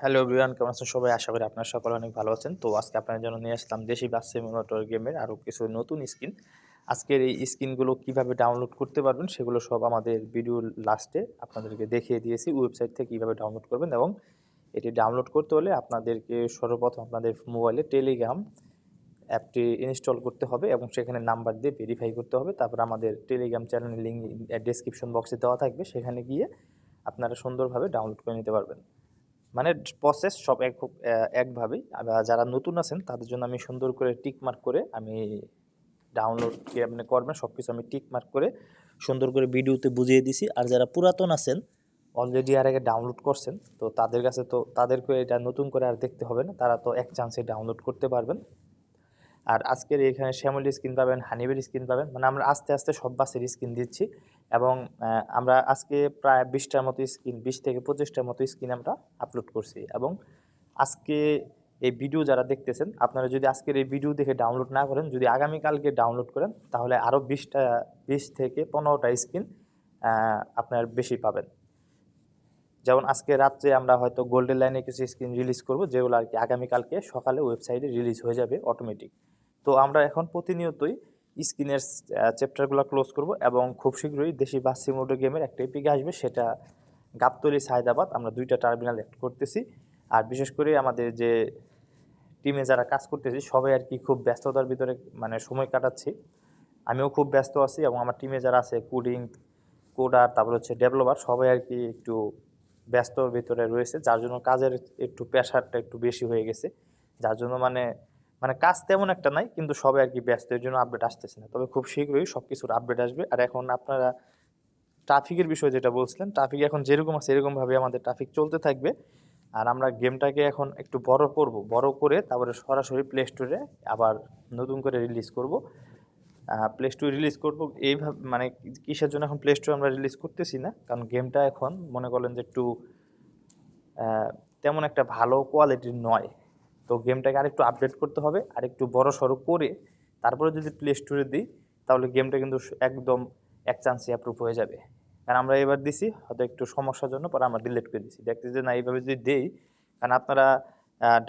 Hello everyone কেমন আছেন সবাই? আশা করি আপনারা সকলে অনেক ভালো আছেন। তো আজকে আপনার জন্য নিয়ে আসলাম দেশি বাস সিমুলেটর গেমের আরও কিছু নতুন স্কিন। আজকের এই স্কিনগুলো কীভাবে ডাউনলোড করতে পারবেন সেগুলো সব আমাদের ভিডিও লাস্টে আপনাদেরকে দেখিয়ে দিয়েছি ওয়েবসাইট থেকে কীভাবে ডাউনলোড করবেন এবং এটি ডাউনলোড করতে হলে আপনাদেরকে সর্বপ্রথম আপনাদের মোবাইলে টেলিগ্রাম অ্যাপটি ইনস্টল করতে হবে এবং সেখানে নাম্বার দিয়ে ভেরিফাই করতে হবে। তারপর আমাদের টেলিগ্রাম চ্যানেলের লিঙ্ক ডেসক্রিপশন বক্সে দেওয়া থাকবে। সেখানে গিয়ে আপনারা সুন্দরভাবে ডাউনলোড করে নিতে পারবেন। মানে প্রসেস সব এক, একভাবেই। যারা নতুন আছেন, তাদের জন্য আমি সুন্দর করে টিক মার্ক করে আমি ডাউনলোড কি আপনি করবেন সব কিছু আমি টিক মার্ক করে সুন্দর করে ভিডিওতে বুঝিয়ে দিছি। আর যারা পুরাতন আছেন অলরেডি আর আগে ডাউনলোড করছেন, তো তাদের কাছে তো তাদেরকে এটা নতুন করে আর দেখতে হবে না। তারা তো এক চান্সে ডাউনলোড করতে পারবেন। আর আজকের এখানে শ্যামলি স্কিন পাবেন, হানিবের স্কিন পাবেন। মানে আমরা আস্তে আস্তে সব বাসের স্কিন দিচ্ছি এবং আমরা আজকে প্রায় বিশটার মতো স্কিন বিশ থেকে পঁচিশটার মতো স্কিন আমরা আপলোড করছি এবং আজকে এই ভিডিও যারা দেখতেছেন, আপনারা যদি আজকের এই ভিডিও দেখে ডাউনলোড না করেন, যদি আগামীকালকে ডাউনলোড করেন, তাহলে আরও বিশটা, বিশ থেকে পনেরোটা স্কিন আপনার বেশি পাবেন। যেমন আজকে রাত্রে আমরা হয়তো গোল্ডেন লাইনে কিছু স্ক্রিন রিলিজ করব, যেগুলো আর কি আগামীকালকে সকালে ওয়েবসাইটে রিলিজ হয়ে যাবে অটোমেটিক তো আমরা এখন প্রতিনিয়তই স্ক্রিনের চ্যাপ্টারগুলো ক্লোজ করব এবং খুব শীঘ্রই দেশি বাসি মোটো গেমের একটা এপিক আসবে, সেটা গাবতলি সায়দাবাদ। আমরা দুইটা টার্মিনাল অ্যাড করতেছি। আর বিশেষ করে আমাদের যে টিমে যারা কাজ করতেছি, সবাই আর কি খুব ব্যস্ততার ভিতরে মানে সময় কাটাচ্ছি। আমিও খুব ব্যস্ত আছি এবং আমার টিমে যারা আছে কোডিং কোডার তারপর হচ্ছে ডেভেলপার সবাই আর কি একটু ব্যস্তর ভিতরে রয়েছে, যার জন্য কাজের একটু প্রেশারটা একটু বেশি হয়ে গেছে। যার জন্য মানে মানে কাজ তেমন একটা নাই, কিন্তু সবাই আর কি ব্যস্ত, এর জন্য আপডেট আসতেছে না। তবে খুব শীঘ্রই সব কিছুর আপডেট আসবে। আর এখন আপনারা ট্রাফিকের বিষয়ে যেটা বলছিলেন ট্রাফিক এখন যেরকম আছে এরকমভাবে আমাদের ট্রাফিক চলতে থাকবে। আর আমরা গেমটাকে এখন একটু বড় করব। বড় করে তারপরে সরাসরি প্লে স্টোরে আবার নতুন করে রিলিজ করব। প্লে স্টোর রিলিজ করব। এইভাবে মানে কিসের জন্য এখন প্লে স্টোর আমরা রিলিজ করতেছি না? কারণ গেমটা এখন মনে করলেন যে একটু তেমন একটা ভালো কোয়ালিটির নয়। তো গেমটাকে আরেকটু আপডেট করতে হবে, আরেকটু বড় সড়ো করে তারপরে যদি প্লে স্টোরে দিই, তাহলে গেমটা কিন্তু একদম এক চান্সে অ্যাপ্রুভ হয়ে যাবে। কারণ আমরা এবার দিছি, হয়তো একটু সমস্যার জন্য পরে আমরা ডিলিট করে দিছি। দেখতে যে না, এইভাবে যদি দেই, কারণ আপনারা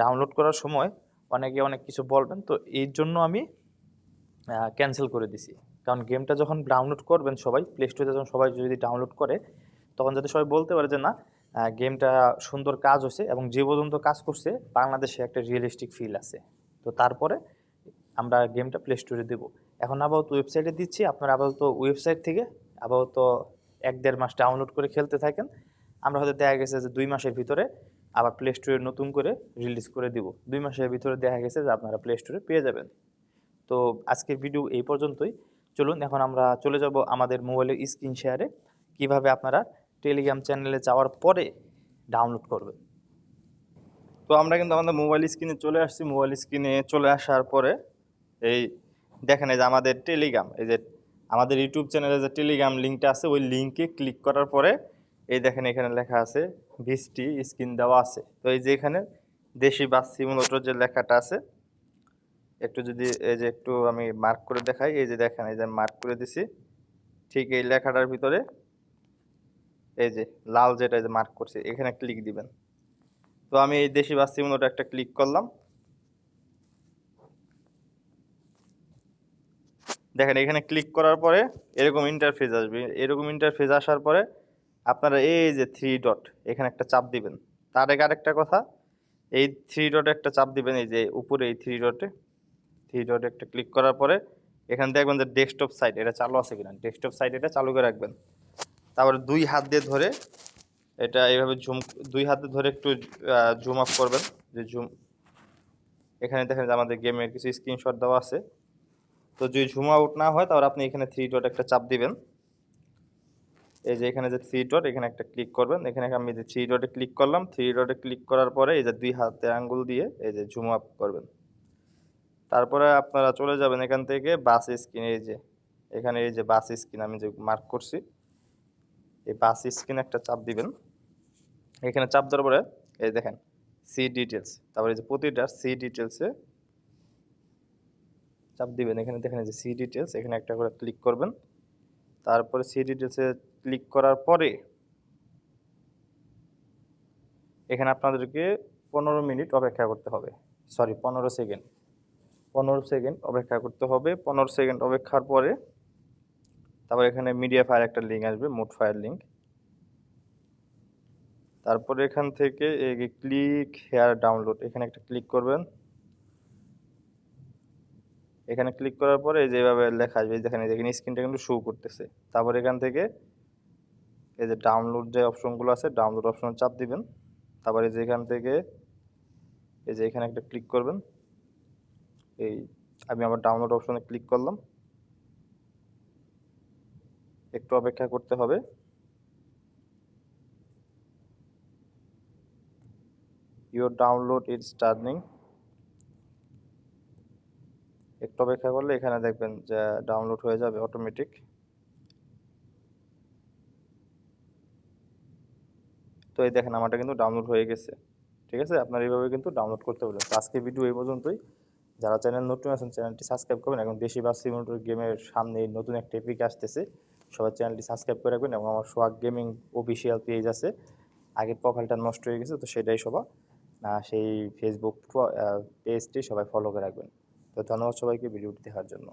ডাউনলোড করার সময় অনেকে অনেক কিছু বলবেন, তো এই জন্য আমি ক্যান্সেল করে দিছি। কারণ গেমটা যখন ডাউনলোড করবেন সবাই প্লে স্টোরে যখন সবাই যদি ডাউনলোড করে, তখন যাতে সবাই বলতে পারে যে না গেমটা সুন্দর কাজ হয়েছে এবং যে পর্যন্ত কাজ করছে, বাংলাদেশে একটা রিয়েলিস্টিক ফিল আছে। তো তারপরে আমরা গেমটা প্লে স্টোরে দেবো। এখন আপাতত ওয়েবসাইটে দিচ্ছি, আপনারা আপাতত ওয়েবসাইট থেকে আপাতত এক দেড় মাস ডাউনলোড করে খেলতে থাকেন। আমরা হয়তো দেখা গেছে যে দুই মাসের ভিতরে আবার প্লে স্টোরে নতুন করে রিলিজ করে দিব। দুই মাসের ভিতরে দেখা গেছে যে আপনারা প্লে স্টোরে পেয়ে যাবেন। তো আজকের ভিডিও এই পর্যন্তই। চলুন, এখন আমরা চলে যাব আমাদের মোবাইলের স্ক্রিন শেয়ারে কীভাবে আপনারা টেলিগ্রাম চ্যানেলে যাওয়ার পরে ডাউনলোড করবে। তো আমরা কিন্তু আমাদের মোবাইল স্ক্রিনে চলে আসছি। মোবাইল স্ক্রিনে চলে আসার পরে এই দেখেন এই যে আমাদের টেলিগ্রাম এই যে আমাদের ইউটিউব চ্যানেলে যে টেলিগ্রাম লিঙ্কটা আছে, ওই লিঙ্কে ক্লিক করার পরে এই দেখেন এখানে লেখা আছে, ভিসটি স্ক্রিন দেওয়া আছে। তো এই যে এখানে দেশি বাস সিমুলেটর যে লেখাটা আছে, একটু যদি এই যে একটু আমি মার্ক করে দেখাই, এই যে দেখেন এই যে মার্ক করে দিছি, ঠিক এই লেখাটার ভিতরে এই যে লাল যেটা যে মার্ক করছে, এখানে ক্লিক দিবেন। তো আমি এই দেশি বাস সিমুলেটর একটা ক্লিক করলাম। দেখেন, এখানে ক্লিক করার পরে এরকম ইন্টারফেস আসবে। এরকম ইন্টারফেস আসার পরে আপনারা এই যে থ্রি ডট এখানে একটা চাপ দিবেন। তার আগে আরেকটা কথা, এই থ্রি ডটে একটা চাপ দিবেন, এই যে উপরে এই থ্রি ডটে থ্রি ডটে একটা ক্লিক করার পরে এখানে দেখবেন যে ডেস্কটপ সাইট এটা চালু আছে কিনা। ডেস্কটপ সাইট এটা চালু করে রাখবেন। তারপরে দুই হাত দিয়ে ধরে এটা এইভাবে ঝুম, দুই হাতে ধরে একটু জুম আপ করবেন, যে জুম এখানে দেখেন যে আমাদের গেমের কিছু স্ক্রিনশট দেওয়া আছে। তো যদি ঝুম আউট না হয়, তাহলে আপনি এখানে থ্রি ডট একটা চাপ দিবেন। এই যে এখানে যে থ্রি ডট এখানে একটা ক্লিক করবেন। এখানে আমি যে থ্রি ডটে ক্লিক করলাম থ্রি ডটে ক্লিক করার পরে এই যে দুই হাতে আঙ্গুল দিয়ে এই যে ঝুম আপ করবেন। তারপরে আপনারা চলে যাবেন এখান থেকে বাস স্ক্রিন এই যে, এখানে এই যে বাস স্ক্রিন আমি যে মার্ক করছি এই বাস স্ক্রিন একটা চাপ দিবেন। এখানে চাপ দেওয়ার পরে, এই দেখেন সি ডিটেলস তারপরে যে প্রতিটা সি ডিটেলসে চাপ দিবেন। এখানে দেখেন যে সি ডিটেলস এখানে একটা করে ক্লিক করবেন। তারপরে সি ডিটেলসে ক্লিক করার পরে, এখানে আপনাদেরকে পনেরো মিনিট অপেক্ষা করতে হবে। সরি পনেরো সেকেন্ড। পনেরো সেকেন্ড অপেক্ষা করতে হবে। পনেরো সেকেন্ড অপেক্ষার পরে তারপর এখানে মিডিয়া ফায়ার একটা লিঙ্ক আসবে মোট ফায়ার লিঙ্ক তারপরে এখান থেকে ক্লিক হেয়ার ডাউনলোড এখানে একটা ক্লিক করবেন। এখানে ক্লিক করার পরে এই যেভাবে লেখা আসবে দেখেন, এই দেখেন স্ক্রিনটা কিন্তু শো করতেছে। তারপর এখান থেকে এই যে ডাউনলোড যে অপশনগুলো আছে ডাউনলোড অপশন চাপ দিবেন। তারপরে এই যে এখান থেকে এই যে এখানে একটা ক্লিক করবেন। এই, আমি আবার ডাউনলোড অপশনে ক্লিক করলাম। একটু অপেক্ষা করতে হবে। ইউর ডাউনলোড ইজ স্টার্নিং একটু অপেক্ষা করলে এখানে দেখবেন যে ডাউনলোড হয়ে যাবে অটোমেটিক তো এই দেখেন আমারটা কিন্তু ডাউনলোড হয়ে গেছে। ঠিক আছে? আপনার এইভাবে কিন্তু ডাউনলোড করতে পারবেন। তো আজকে ভিডিও এই পর্যন্তই। যারা চ্যানেল নতুন আছেন চ্যানেলটি সাবস্ক্রাইব করবেন। এখন বেশি বা সিমুলেটর গেমের সামনে নতুন একটা এপিক আসতেছে। সবাই চ্যানেলটি সাবস্ক্রাইব করে রাখবেন এবং আমার সোয়াগ গেমিং অফিসিয়াল পেজ আছে। আগের প্রোফাইলটা নষ্ট হয়ে গেছে তো সেটাই আহ, সেই ফেসবুক পেজটি সবাই ফলো করে রাখবেন। তো ধন্যবাদ সবাইকে ভিডিওটি দেখার জন্য।